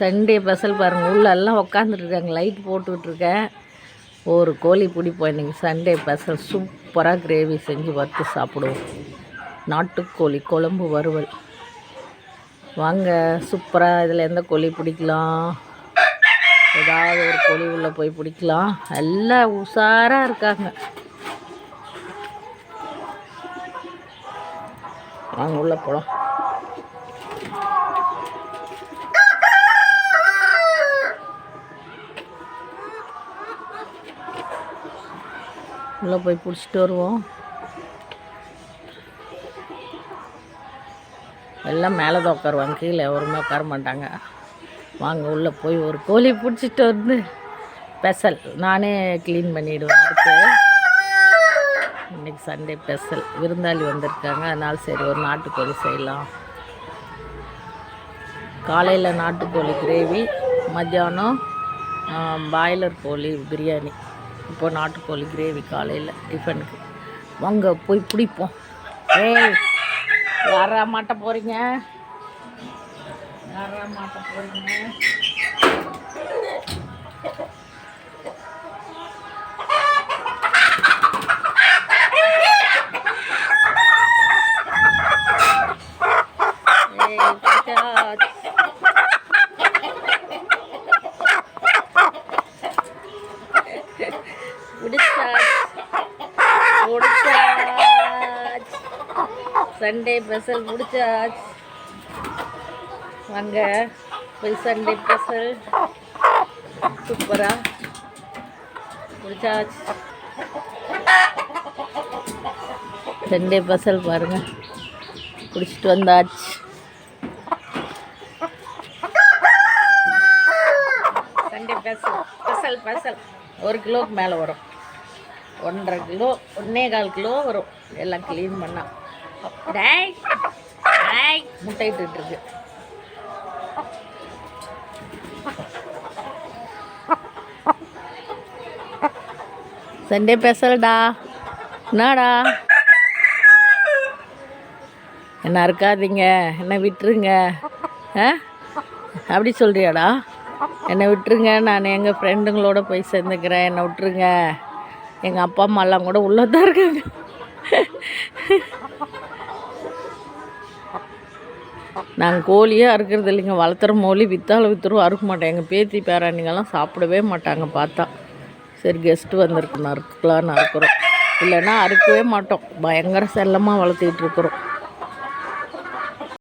Sunday special பாருங்கள் உள்ளெல்லாம் உட்காந்துட்ருக்காங்க light போட்டுக்கிட்டுருக்கேன் ஒரு கோழி பிடிப்போம் இன்றைக்கி சண்டே ஸ்பெஷல் சூப்பராக கிரேவி செஞ்சு வறுத்து சாப்பிடுவோம். நாட்டுக்கோழி குழம்பு வறுவல். வாங்க சூப்பராக இதில் எந்த கோழி பிடிக்கலாம்? ஏதாவது ஒரு கோழி உள்ளே போய் பிடிக்கலாம். எல்லாம் உஷாராக இருக்காங்க. வாங்க உள்ளே போகலாம் உள்ளே போய் பிடிச்சிட்டு வருவோம். எல்லாம் மேலே தான் உட்காருவாங்க கீழே எவருமே உட்கார மாட்டாங்க. வாங்க உள்ளே போய் ஒரு கோழி பிடிச்சிட்டு வந்து ஸ்பெஷல் நானே க்ளீன் பண்ணிவிடுவேன் அடுத்து. இன்றைக்கி சண்டே ஸ்பெஷல் விருந்தாளி வந்திருக்காங்க அதனால் சரி ஒரு நாட்டுக்கோழி செய்யலாம். காலையில் நாட்டுக்கோழி கிரேவி மத்தியானம் பாய்லர் கோழி பிரியாணி. இப்போ நாட்டுக்கோழி கிரேவி காலையில் டிஃபனுக்கு. வாங்க போய் பிடிப்போம். ஏய் வர மாட்ட போகிறீங்க வர மாட்ட போகிறீங்க ஏய், பிடிச்சாச்சு. சண்டே ஸ்பெஷல் முடிச்சாச்சு. வாங்க போய் சண்டே ஸ்பெஷல் சூப்பரா. பிடிச்சாச்சு சண்டே ஸ்பெஷல் பாருங்க. பிடிச்சிட்டு வந்தாச்சு. சண்டே ஸ்பெஷல் ஸ்பெஷல் ஸ்பெஷல் ஒரு கிலோவுக்கு மேலே வரும். ஒன்றரை கிலோ ஒன்றே கால் கிலோ வரும். எல்லாம் க்ளீன் பண்ணா. டேய் டேய் முட்டையிட்டு இருக்கு சண்டே பேசலடா. என்னடா? என்ன இருக்காதீங்க என்ன விட்டுருங்க? ஆ? அப்படி சொல்கிறியாடா என்னை விட்டுருங்க? நான் எங்கள் ஃப்ரெண்டுங்களோட போய் சேர்ந்துக்கிறேன். என்னை விட்டுருங்க? எங்கள் அப்பா அம்மாலாம் கூட உள்ளே தான் இருக்காங்க. நாங்கள் கோழியே இருக்கிறது இல்லைங்க. வளர்த்துற மொழி விற்றாலும் விற்றுரும் அறுக்க மாட்டோம் எங்கள் பேத்தி பேராணிங்கெல்லாம் சாப்பிடவே மாட்டாங்க பார்த்தா. சரி கெஸ்ட்டு வந்திருக்கு நறுக்கலான்னு அறுக்கிறோம். இல்லைன்னா அறுக்கவே மாட்டோம். பயங்கர செல்லமாக வளர்த்திட்டு இருக்கிறோம்.